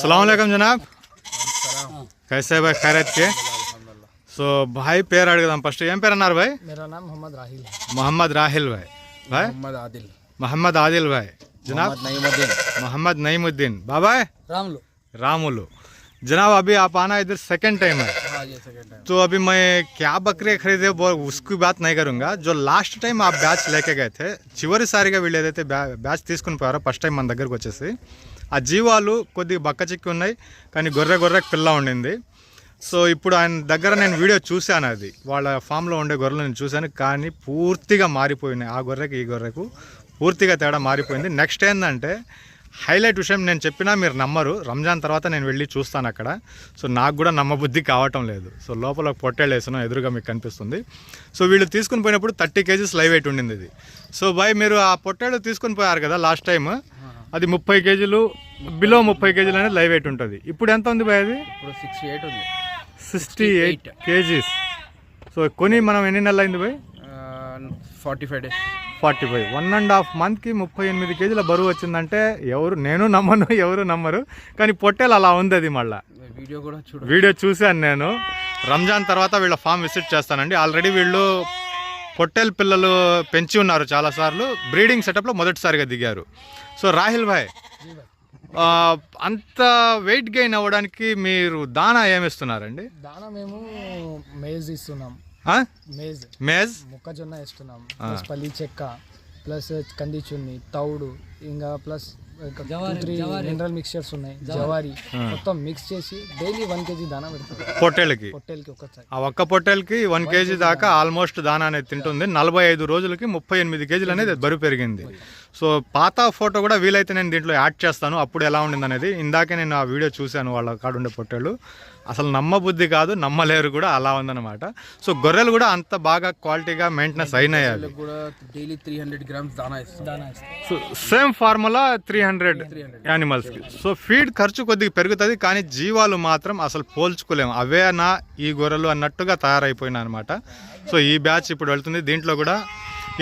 सलामकुम जनाब। कैसे भाई? खैरत के? सो भाई पेर अड़गम फ़र्स्ट एम पेर अनार भाई? मेरा नाम मोहम्मद राहिल मोहम्मद राहिल भाई। भाई? मोहम्मद आदिल। मोहम्मद आदिल भाई। जनाब? नईमुद्दीन। मोहम्मद नईमुद्दीन। बाबा? रामलो रामुलो जनाब अभी आप आना इधर सेकंड टाइम है। हाँ तो अभी मैं क्या बकरे खरीदे वो उसकी बात नहीं करूँगा। जो लास्ट टाइम आप बैच लेके गए थे चिवरी सारी का వీళ్ళు ఏదైతే బ్యా బ్యాచ్ తీసుకుని फ़र्स्ट टाइम मन दगर को वैसे ఆ జీవాలు కొద్దిగా బక్కచిక్కి ఉన్నాయి కానీ గొర్రె గొర్రెకి పిల్ల ఉండింది. సో ఇప్పుడు ఆయన దగ్గర నేను వీడియో చూశాను అది. వాళ్ళ ఫామ్లో ఉండే గొర్రెలు నేను చూశాను కానీ పూర్తిగా మారిపోయినాయి. ఆ గొర్రెకి ఈ గొర్రెకు పూర్తిగా తేడా మారిపోయింది. నెక్స్ట్ ఏంటంటే హైలైట్ విషయం నేను చెప్పినా మీరు నమ్మరు. రంజాన్ తర్వాత నేను వెళ్ళి చూస్తాను అక్కడ. సో నాకు కూడా నమ్మబుద్ధి కావటం లేదు. సో లోపల పొట్టేళ్ళు వేసాను ఎదురుగా మీకు కనిపిస్తుంది. సో వీళ్ళు తీసుకుని పోయినప్పుడు థర్టీ కేజీస్ లైవ్ వెయిట్ ఉండింది ఇది. సో బై మీరు ఆ పొట్టేళ్ళు తీసుకుని పోయారు కదా లాస్ట్ టైం అది ముప్పై కేజీలు బిలో ముప్పై కేజీలు అనేది లైవ్ వెయిట్ ఉంటుంది. ఇప్పుడు ఎంత ఉంది బాయ్ అది? ఇప్పుడు సిక్స్టీ ఎయిట్ ఉంది. Sixty eight kgs. సో కొని మనం ఎన్ని నెలలు అయింది bye? Forty five days forty five. One and half మంత్కి ముప్పై ఎనిమిది కేజీల బరువు వచ్చిందంటే ఎవరు నేను నమ్మను ఎవరు నమ్మరు. కానీ పొట్టేలు అలా ఉంది అది మళ్ళీ. వీడియో కూడా చూడు వీడియో చూశాను నేను. రంజాన్ తర్వాత వీళ్ళ ఫామ్ విజిట్ చేస్తానండి. ఆల్రెడీ వీళ్ళు పొట్టేల్ పిల్లలు పెంచి ఉన్నారు చాలాసార్లు. బ్రీడింగ్ సెటప్లో మొదటిసారిగా దిగారు. సో రాహిల్ భాయ్ అంత వెయిట్ గెయిన్ అవ్వడానికి మీరు దానా ఏమిస్తున్నారండి దానా మేము మేజ్ ఇస్తున్నాం? మేజ్. మేజ్? మొక్కజొన్న ఇస్తున్నాం పల్లి చెక్క ప్లస్ కంది చున్ని తౌడు ఇంకా ప్లస్ మినరల్ మిక్చర్స్ ఉన్నాయి. జవారి. మొత్తం మిక్స్ చేసి డైలీ వన్ కేజీ దానా పెడతాం పొట్టేళ్ళకి పొట్టేలకి ఒక్కసారి. ఆ ఒక్క పొట్టేలకి వన్ కేజీ దాకా ఆల్మోస్ట్ దానా అనేది తింటుంది. నలభై ఐదు రోజులకి ముప్పై ఎనిమిది కేజీలు అనేది బరువు పెరిగింది. సో పాత ఫోటో కూడా వీలైతే నేను దీంట్లో యాడ్ చేస్తాను. అప్పుడు ఎలా ఉండింది అనేది ఇందాకే నేను ఆ వీడియో చూశాను వాళ్ళ కాడ ఉండే పొట్టేళ్ళు. అసలు నమ్మబుద్ధి కాదు నమ్మలేరు కూడా అలా ఉందన్నమాట. సో గొర్రెలు కూడా అంత బాగా క్వాలిటీగా మెయింటెనెన్స్ అయినాయి అవి. కూడా డైలీ త్రీ హండ్రెడ్ గ్రామ్స్ దానా ఇస్తాం దానా ఇస్తాం so same formula three hundred యానిమల్స్కి so feed ఖర్చు కొద్దిగా పెరుగుతుంది కానీ జీవాలు మాత్రం అసలు పోల్చుకోలేము. అవే నా ఈ గొర్రెలు అన్నట్టుగా తయారైపోయినా అనమాట సో ఈ బ్యాచ్ ఇప్పుడు వెళ్తుంది. దీంట్లో కూడా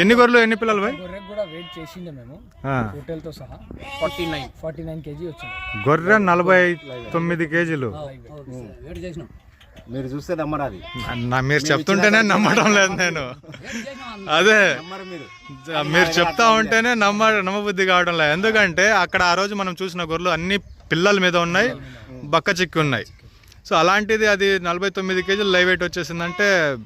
ఎన్ని గొర్రెలు ఎన్ని పిల్లలు పోయి గొర్రెకు కూడా వెయిట్ చేసిండే మేము. సహా forty nine. Forty nine kg వచ్చింది. గొర్రె నలభై తొమ్మిది కేజీలు. వెయిట్ చేసినాం. మీరు చూస్తే నమ్మరు అది. నా మీరు చెప్తుంటేనే నమ్మడం లేదు నేను. అదే. మీరు. చెప్తా ఉంటేనే నమ్మ నమ్మబుద్ధి కావడం లేదు. ఎందుకంటే అక్కడ ఆ రోజు మనం చూసిన గొర్రెలు అన్ని పిల్లల మీద ఉన్నాయి బక్క చిక్కి ఉన్నాయి. సో అలాంటిది అది నలభై తొమ్మిది కేజీలు లైవ్ వెయిట్ వచ్చేసిందంటే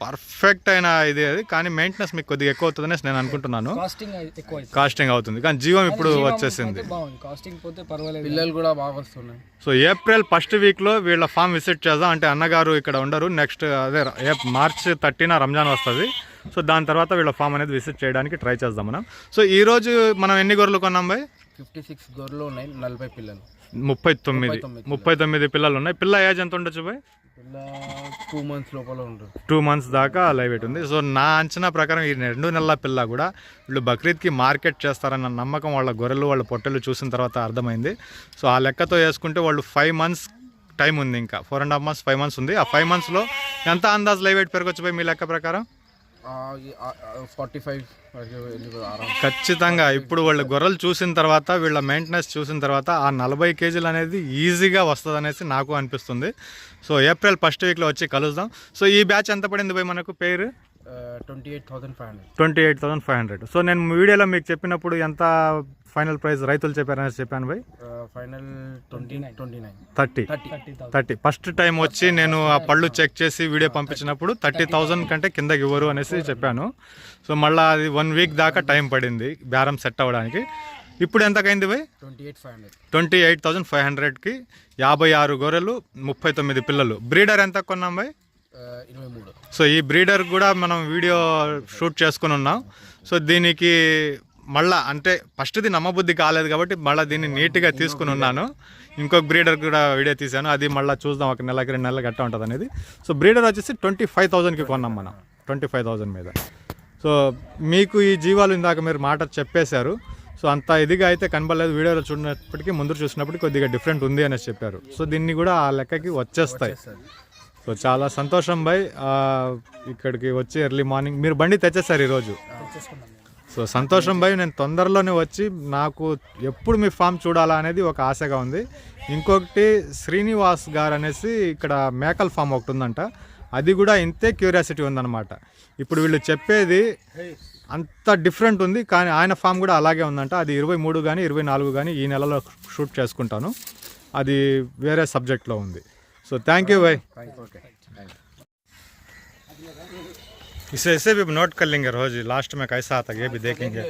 పర్ఫెక్ట్ అయిన ఇది అది కానీ మెయింటెనెన్స్ మీకు కొద్దిగా ఎక్కువ అవుతుందనేసి నేను అనుకుంటున్నాను. కాస్టింగ్ ఎక్కువ అవుతుంది. కాస్టింగ్ అవుతుంది కానీ జీవం ఇప్పుడు వచ్చేసింది. బాగుంది. కాస్టింగ్ పోతే పర్వాలేదు. పిల్లలు కూడా బాగా వస్తున్నాయి. సో ఏప్రిల్ ఫస్ట్ వీక్లో వీళ్ళ ఫామ్ విజిట్ చేద్దాం అంటే అన్నగారు ఇక్కడ ఉండరు. నెక్స్ట్ అదే ఏ- మార్చ్ థర్టీన రంజాన్ వస్తుంది. సో దాని తర్వాత వీళ్ళ ఫామ్ అనేది విజిట్ చేయడానికి ట్రై చేద్దాం మనం. సో ఈ రోజు మనం ఎన్ని గొర్రెలు కొన్నాం బాయ్? ఫిఫ్టీ సిక్స్ గొర్రెలు ఉన్నాయి నలభై పిల్లలు. ముప్పై తొమ్మిది. ముప్పై తొమ్మిది పిల్లలు ఉన్నాయి. పిల్ల ఏజ్ ఎంత ఉండొచ్చు బాయ్? టూ మంత్స్ లోపల ఉంటుంది. టూ మంత్స్ దాకా లైవ్ ఉంది. సో నా అంచనా ప్రకారం ఈ రెండు నెలల పిల్ల కూడా వీళ్ళు బక్రీద్కి మార్కెట్ చేస్తారన్న నమ్మకం వాళ్ళ గొర్రెలు వాళ్ళ పొట్టెలు చూసిన తర్వాత అర్థమైంది. సో ఆ లెక్కతో వేసుకుంటే వాళ్ళు ఫైవ్ మంత్స్ టైం ఉంది ఇంకా. Four and half months five months ఉంది. ఆ ఫైవ్ మంత్స్లో ఎంత అందాజ్ లైవ్ వెయిట్ పెరగచ్చు పోయి మీ లెక్క ప్రకారం? ఫార్టీ ఫైవ్ ఖచ్చితంగా. ఇప్పుడు వాళ్ళ గొర్రెలు చూసిన తర్వాత వీళ్ళ మెయింటెనెన్స్ చూసిన తర్వాత ఆ నలభై కేజీలు అనేది ఈజీగా వస్తుంది అనేసి నాకు అనిపిస్తుంది. సో ఏప్రిల్ ఫస్ట్ వీక్లో వచ్చి కలుద్దాం. సో ఈ బ్యాచ్ ఎంత పడింది పోయి మనకు? పేరు? Twenty eight thousand five hundred twenty eight thousand five hundred so నేను వీడియోలో మీకు చెప్పినప్పుడు ఎంత ఫైనల్ ప్రైస్ రైతులు చెప్పారనేసి చెప్పాను by final twenty nine twenty nine thirty. Thirty. First time వచ్చి నేను ఆ పళ్ళు చెక్ చేసి వీడియో పంపించినప్పుడు థర్టీ థౌజండ్ కంటే కిందకి ఇవ్వరు అనేసి చెప్పాను. సో మళ్ళీ అది వన్ వీక్ దాకా టైం పడింది బేరం సెట్ అవ్వడానికి. ఇప్పుడు ఎంతకైంది by twenty eight five hundred twenty eight thousand five హండ్రెడ్కి యాభై ఆరు గొర్రెలు ముప్పై తొమ్మిది పిల్లలు. బ్రీడర్ ఎంత కొన్నాం బై ఇరవై మూడు. సో ఈ బ్రీడర్ కూడా మనం వీడియో షూట్ చేసుకుని ఉన్నాం. సో దీనికి మళ్ళా అంటే ఫస్ట్ది నమ్మబుద్ధి కాలేదు కాబట్టి మళ్ళీ దీన్ని నీట్గా తీసుకుని ఉన్నాను. ఇంకొక బ్రీడర్ కూడా వీడియో తీశాను. అది మళ్ళీ చూద్దాం ఒక నెలకి రెండు నెలలు గట్ట ఉంటుంది అనేది. సో బ్రీడర్ వచ్చేసి ట్వంటీ ఫైవ్ థౌజండ్కి కొన్నాం మనం. ట్వంటీ ఫైవ్ థౌజండ్ మీద. సో మీకు ఈ జీవాలు ఇందాక మీరు మాట చెప్పేశారు. సో అంత ఇదిగా అయితే కనబడలేదు. వీడియోలో చూసినప్పటికీ ముందు చూసినప్పటికీ కొద్దిగా డిఫరెంట్ ఉంది అనేసి చెప్పారు. సో దీన్ని కూడా ఆ లెక్కకి వచ్చేస్తాయి. సో చాలా సంతోషం ఆ, ఇక్కడికి వచ్చి ఎర్లీ మార్నింగ్ మీరు బండి తెచ్చేసారు ఈరోజు? సో సంతోషం భయ్ నేను తొందరలోనే వచ్చి నాకు ఎప్పుడు మీ ఫామ్ చూడాలా అనేది ఒక ఆశగా ఉంది. ఇంకొకటి శ్రీనివాస్ గారు అనేసి ఇక్కడ మేకల ఫామ్ ఒకటి ఉందంట. అది కూడా ఇంతే క్యూరియాసిటీ ఉందన్నమాట. ఇప్పుడు వీళ్ళు చెప్పేది అంత డిఫరెంట్ ఉంది కానీ ఆయన ఫామ్ కూడా అలాగే ఉందంట. అది ఇరవై మూడు కానీ ఇరవై నాలుగు కానీ ఈ నెలలో షూట్ చేసుకుంటాను. అది వేరే సబ్జెక్ట్లో ఉంది. సో థ్యాంక్ యూ भाई इसे ऐसे भी नोट कर लेंगे रोज लास्ट में कैसा आता है ये भी देखेंगे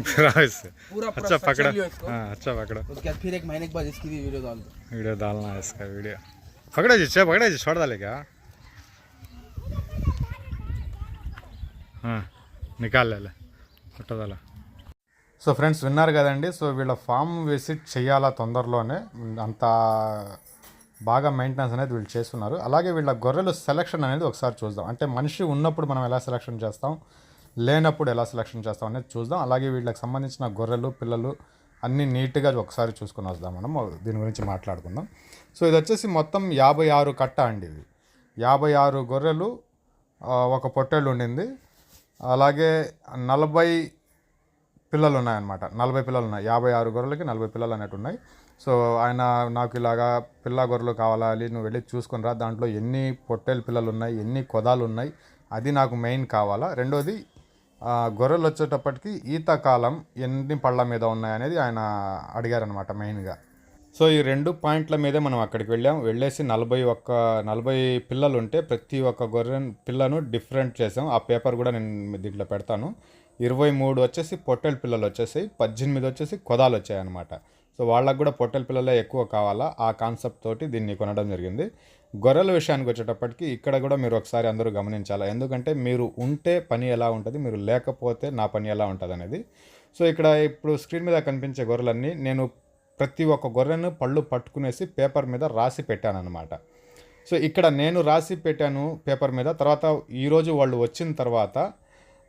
फिर आओ इससे पूरा अच्छा structure पकड़ा लियो इसको। हाँ अच्छा पकड़ा उसके बाद फिर एक महीने के बाद इसकी भी वीडियो डाल दो वीडियो डालना है इसका वीडियो पकड़ा जी चे पकड़ा जी छोड़ डाले क्या हाँ నికాల్ లేలే పట్టదాల సో ఫ్రెండ్స్ విన్నారు కదండి సో వీళ్ళ ఫామ్ విజిట్ చేయాలా తొందరలోనే అంత బాగా మెయింటెనెన్స్ అనేది వీళ్ళు చేస్తున్నారు. అలాగే వీళ్ళ గొర్రెలు సెలక్షన్ అనేది ఒకసారి చూద్దాం. అంటే మనిషి ఉన్నప్పుడు మనం ఎలా సెలక్షన్ చేస్తాం? లేనప్పుడు ఎలా సెలక్షన్ చేస్తాం అనేది చూద్దాం. అలాగే వీళ్ళకి సంబంధించిన గొర్రెలు పిల్లలు అన్నీ నీట్గా ఒకసారి చూసుకుని వద్దాం మనం. దీని గురించి మాట్లాడుకుందాం. సో ఇది వచ్చేసి మొత్తం యాభై ఆరు కట్ట అండి ఇది. యాభై ఆరు గొర్రెలు ఒక పొట్టేళ్ళు ఉండింది. అలాగే నలభై పిల్లలు ఉన్నాయన్నమాట నలభై పిల్లలు ఉన్నాయి యాభై ఆరు గొర్రెలకి నలభై పిల్లలు అన్నట్టు ఉన్నాయి. సో ఆయన నాకు ఇలాగా పిల్ల గొర్రెలు కావాలి నువ్వు వెళ్ళి చూసుకొని రా. దాంట్లో ఎన్ని పొట్టేలు పిల్లలు ఉన్నాయి ఎన్ని కొదాలు ఉన్నాయి అది నాకు మెయిన్ కావాలా. రెండోది గొర్రెలు వచ్చేటప్పటికి ఈత కాలం ఎన్ని పళ్ళ మీద ఉన్నాయి అనేది ఆయన అడిగారనమాట మెయిన్గా. సో ఈ రెండు పాయింట్ల మీదే మనం అక్కడికి వెళ్ళాం. వెళ్ళేసి నలభై ఒక్క నలభై పిల్లలు ఉంటే ప్రతి ఒక్క గొర్రె పిల్లను డిఫరెంట్ చేసాం. ఆ పేపర్ కూడా నేను దీంట్లో పెడతాను. ఇరవై మూడు వచ్చేసి పొట్టెల పిల్లలు వచ్చేసి పద్దెనిమిది వచ్చేసి కొదాలు వచ్చాయన్నమాట. సో వాళ్ళకు కూడా పొట్టెల పిల్లలే ఎక్కువ కావాలా? ఆ కాన్సెప్ట్ తోటి దీన్ని కొనడం జరిగింది. గొర్రెల విషయానికి వచ్చేటప్పటికి ఇక్కడ కూడా మీరు ఒకసారి అందరూ గమనించాలి? ఎందుకంటే మీరు ఉంటే పని ఎలా ఉంటుంది మీరు లేకపోతే నా పని ఎలా ఉంటుంది అనేది సో ఇక్కడ ఇప్పుడు స్క్రీన్ మీద కనిపించే గొర్రెలన్నీ నేను ప్రతి ఒక్క గొర్రెను పళ్ళు పట్టుకునేసి పేపర్ మీద రాసి పెట్టాను అనమాట సో ఇక్కడ నేను రాసి పెట్టాను పేపర్ మీద. తర్వాత ఈరోజు వాళ్ళు వచ్చిన తర్వాత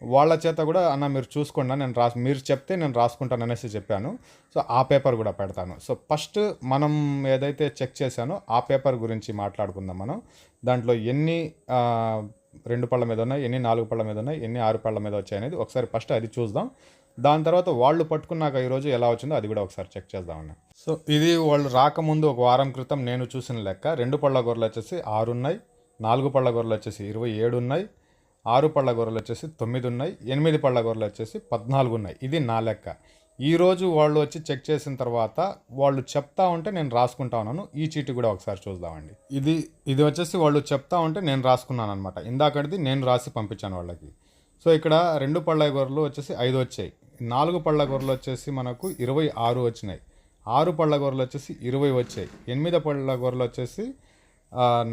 వాళ్ళ చేత కూడా అన్న మీరు చూసుకోండి నేను రాసి మీరు చెప్తే నేను రాసుకుంటాను అనేసి చెప్పాను. సో ఆ పేపర్ కూడా పెడతాను. సో ఫస్ట్ మనం ఏదైతే చెక్ చేశానో ఆ పేపర్ గురించి మాట్లాడుకుందాం మనం. దాంట్లో ఎన్ని రెండు పళ్ళ మీద ఉన్నాయి ఎన్ని నాలుగు పళ్ళ మీద ఉన్నాయి ఎన్ని ఆరు పళ్ళ మీద వచ్చాయి అనేది ఒకసారి ఫస్ట్ అది చూద్దాం. దాని తర్వాత వాళ్ళు పట్టుకున్నాక ఈరోజు ఎలా వచ్చిందో అది కూడా ఒకసారి చెక్ చేద్దామన్న. సో ఇది వాళ్ళు రాకముందు ఒక వారం క్రితం నేను చూసిన లెక్క రెండు పళ్ళ గొర్రెలు వచ్చేసి ఆరు ఉన్నాయి నాలుగు పళ్ళ గొర్రెలు వచ్చేసి ఇరవై ఏడు ఉన్నాయి ఆరు పళ్ళ గొర్రెలు వచ్చేసి తొమ్మిది ఉన్నాయి ఎనిమిది పళ్ళ గొర్రెలు వచ్చేసి పద్నాలుగు ఉన్నాయి ఇది నా లెక్క. ఈరోజు వాళ్ళు వచ్చి చెక్ చేసిన తర్వాత వాళ్ళు చెప్తా ఉంటే నేను రాసుకుంటా ఉన్నాను. ఈ చీటి కూడా ఒకసారి చూద్దామండి. ఇది ఇది వచ్చేసి వాళ్ళు చెప్తా ఉంటే నేను రాసుకున్నాను అనమాట ఇందాకటిది నేను రాసి పంపించాను వాళ్ళకి. సో ఇక్కడ రెండు పళ్ళ గొర్రెలు వచ్చేసి ఐదు వచ్చాయి. నాలుగు పళ్ళ గొర్రెలు వచ్చేసి మనకు ఇరవై ఆరు వచ్చినాయి. ఆరు పళ్ళ గొర్రెలు వచ్చేసి ఇరవై వచ్చాయి. ఎనిమిది పళ్ళ గొర్రెలు వచ్చేసి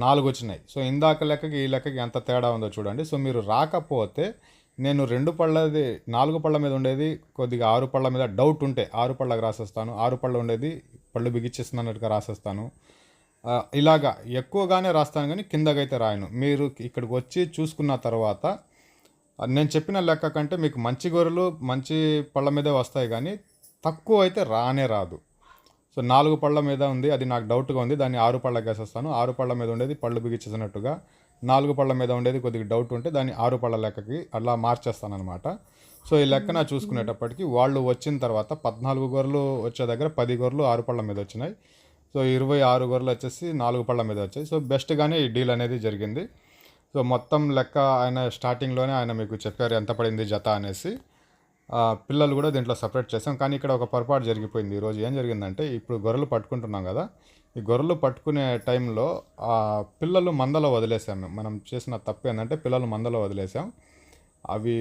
నాలుగు వచ్చినాయి సో ఇందాక లెక్కకి ఈ లెక్కకి ఎంత తేడా ఉందో చూడండి. సో మీరు రాకపోతే నేను రెండు పళ్ళది నాలుగు పళ్ళ మీద ఉండేది కొద్దిగా ఆరు పళ్ళ మీద డౌట్ ఉంటే ఆరు పళ్ళకి రాసేస్తాను ఆరు పళ్ళ ఉండేది పళ్ళు బిగిచ్చేస్తున్నట్టుగా రాసేస్తాను. ఇలాగా ఎక్కువగానే రాస్తాను కానీ కిందకైతే రాయను. మీరు ఇక్కడికి వచ్చి చూసుకున్న తర్వాత నేను చెప్పిన లెక్క కంటే మీకు మంచి గొర్రెలు మంచి పళ్ళ మీదే వస్తాయి కానీ తక్కువ అయితే రానే రాదు. సో నాలుగు పళ్ళ మీద ఉంది అది నాకు డౌట్గా ఉంది. దాన్ని ఆరు పళ్ళకి వేసేస్తాను ఆరు పళ్ళ మీద ఉండేది పళ్ళు బిగించేసినట్టుగా. నాలుగు పళ్ళ మీద ఉండేది కొద్దిగా డౌట్ ఉంటే దాన్ని ఆరు పళ్ళ లెక్కకి అలా మార్చేస్తాను అనమాట సో ఈ లెక్కన చూసుకునేటప్పటికి వాళ్ళు వచ్చిన తర్వాత పద్నాలుగు గొర్రెలు వచ్చే దగ్గర పది గొర్రెలు ఆరు పళ్ళ మీద వచ్చినాయి. సో ఇరవై ఆరు గొర్రెలు వచ్చేసి నాలుగు పళ్ళ మీద వచ్చాయి. సో బెస్ట్గానే ఈ డీల్ అనేది జరిగింది. సో మొత్తం లెక్క ఆయన స్టార్టింగ్లోనే ఆయన మీకు చెప్పారు ఎంత పడింది జత? అనేసి. పిల్లలు కూడా దీంట్లో సపరేట్ చేసాం కానీ ఇక్కడ ఒక పొరపాటు జరిగిపోయింది ఈరోజు ఏం జరిగిందంటే ఇప్పుడు గొర్రెలు పట్టుకుంటున్నాం కదా ఈ గొర్రెలు పట్టుకునే టైంలో ఆ పిల్లలు మందలో వదిలేసాం మనం చేసిన తప్పు ఏంటంటే పిల్లలు మందలో వదిలేసాం అవి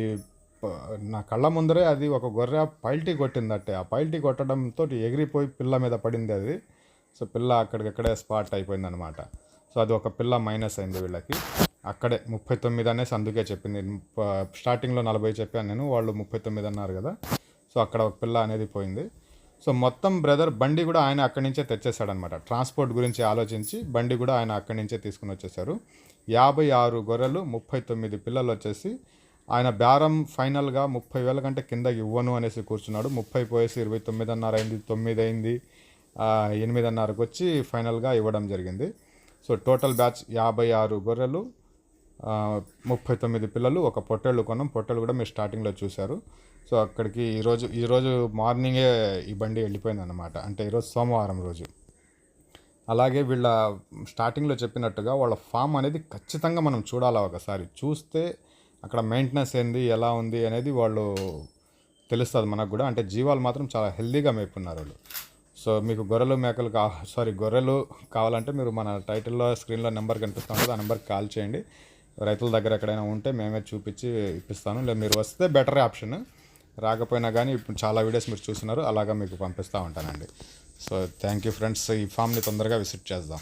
నా కళ్ళ ముందరే అది ఒక గొర్రె పైల్టీ కొట్టిందట్టే ఆ పైల్టీ కొట్టడంతో ఎగిరిపోయి పిల్ల మీద పడింది అది. సో పిల్ల అక్కడికక్కడే స్పాట్ అయిపోయింది అనమాట సో అది ఒక పిల్ల మైనస్ అయింది వీళ్ళకి. అక్కడే ముప్పై తొమ్మిది అనేసి అందుకే చెప్పింది. స్టార్టింగ్లో నలభై చెప్పాను నేను వాళ్ళు ముప్పై తొమ్మిది అన్నారు కదా. సో అక్కడ ఒక పిల్ల అనేది పోయింది. సో మొత్తం బ్రదర్ బండి కూడా ఆయన అక్కడి నుంచే తెచ్చేసాడనమాట ట్రాన్స్పోర్ట్ గురించి ఆలోచించి బండి కూడా ఆయన అక్కడి నుంచే తీసుకుని వచ్చేసారు యాభై ఆరు గొర్రెలు ముప్పై తొమ్మిది పిల్లలు వచ్చేసి ఆయన బేరం ఫైనల్గా ముప్పై వేల కంటే కిందకి ఇవ్వను అనేసి కూర్చున్నాడు. ముప్పై పోయేసి ఇరవై తొమ్మిదిన్నర అయింది తొమ్మిది అయింది ఎనిమిదిన్నరకు వచ్చి ఫైనల్గా ఇవ్వడం జరిగింది. సో టోటల్ బ్యాచ్ యాభై ఆరు గొర్రెలు ముప్పై తొమ్మిది పిల్లలు ఒక పొట్టేళ్ళు కొన్నాం. పొట్టేళ్ళు కూడా మీరు స్టార్టింగ్లో చూశారు. సో అక్కడికి ఈరోజు ఈరోజు మార్నింగే ఈ బండి వెళ్ళిపోయింది అనమాట అంటే ఈరోజు సోమవారం రోజు. అలాగే వీళ్ళ స్టార్టింగ్లో చెప్పినట్టుగా వాళ్ళ ఫామ్ అనేది ఖచ్చితంగా మనం చూడాలి ఒకసారి. చూస్తే అక్కడ మెయింటెనెన్స్ ఏంది ఎలా ఉంది అనేది వాళ్ళు తెలుస్తుంది మనకు కూడా. అంటే జీవాలు మాత్రం చాలా హెల్దీగా మేపున్నారు వాళ్ళు. సో మీకు గొర్రెలు మేకలు కా సారీ గొర్రెలు కావాలంటే మీరు మన టైటిల్లో స్క్రీన్లో నెంబర్ కనిపిస్తాం ఆ నెంబర్కి కాల్ చేయండి. రైతుల దగ్గర ఎక్కడైనా ఉంటే మేమే చూపించి ఇప్పిస్తాను. లేదా మీరు వస్తే బెటర్ ఆప్షన్. రాకపోయినా కానీ ఇప్పుడు చాలా వీడియోస్ మీరు చూస్తున్నారు అలాగా మీకు పంపిస్తూ ఉంటానండి. సో థ్యాంక్ యూ ఫ్రెండ్స్ ఈ ఫామ్ని తొందరగా విజిట్ చేద్దాం.